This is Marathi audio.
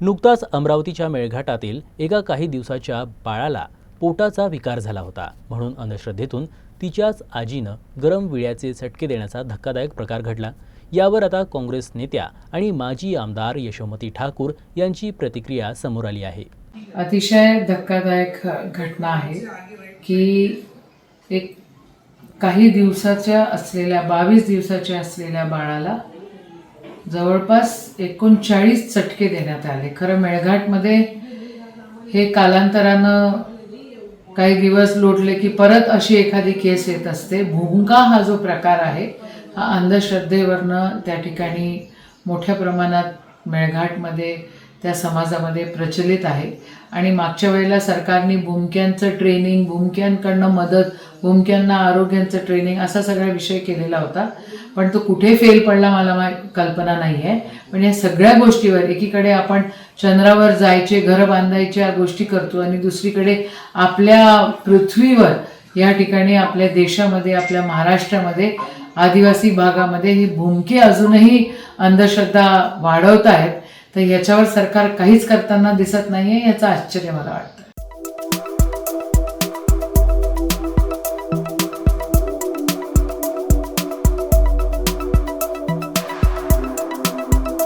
नुकताच अमरावतीच्या मेळघाटातील एका काही दिवसाच्या बाळाला पोटाचा विकार झाला होता म्हणून अंधश्रद्धेतून तिच्याच आजीनं गरम विड्याचे चटके देण्याचा धक्कादायक प्रकार घडला. यावर आता काँग्रेस नेत्या आणि माजी आमदार यशोमती ठाकूर यांची प्रतिक्रिया समोर आली आहे. अतिशय धक्कादायक घटना आहे की एक काही दिवसाच्या असलेल्या बावीस दिवसाच्या असलेल्या बाळाला जवळपास एकोणचाळीस चटके देण्यात आले. खरं मेळघाटमध्ये हे कालांतरानं काही दिवस लोटले की परत अशी एखादी केस येत असते. भुंका हा जो प्रकार आहे हा अंधश्रद्धेवरनं त्या ठिकाणी मोठ्या प्रमाणात मेळघाटमध्ये त्या समाजामध्ये प्रचलित आहे. आणि मागच्या वेळेला सरकारने भुमक्यांचं ट्रेनिंग भुमक्यांकडनं मदत भूमक्यांना आरोग्यांचं ट्रेनिंग असा सगळा विषय केलेला होता. पण तो कुठे फेल पडला मला मा कल्पना नाही आहे पण या सगळ्या गोष्टीवर एकीकडे आपण चंद्रावर जायचे घरं बांधायच्या गोष्टी करतो आणि दुसरीकडे आपल्या पृथ्वीवर या ठिकाणी आपल्या देशामध्ये आपल्या महाराष्ट्रामध्ये आदिवासी भागामध्ये ही भूमकी अजूनही अंधश्रद्धा वाढवत आहेत. तर याच्यावर सरकार काहीच करताना दिसत नाहीये याचं आश्चर्य मला वाटतं.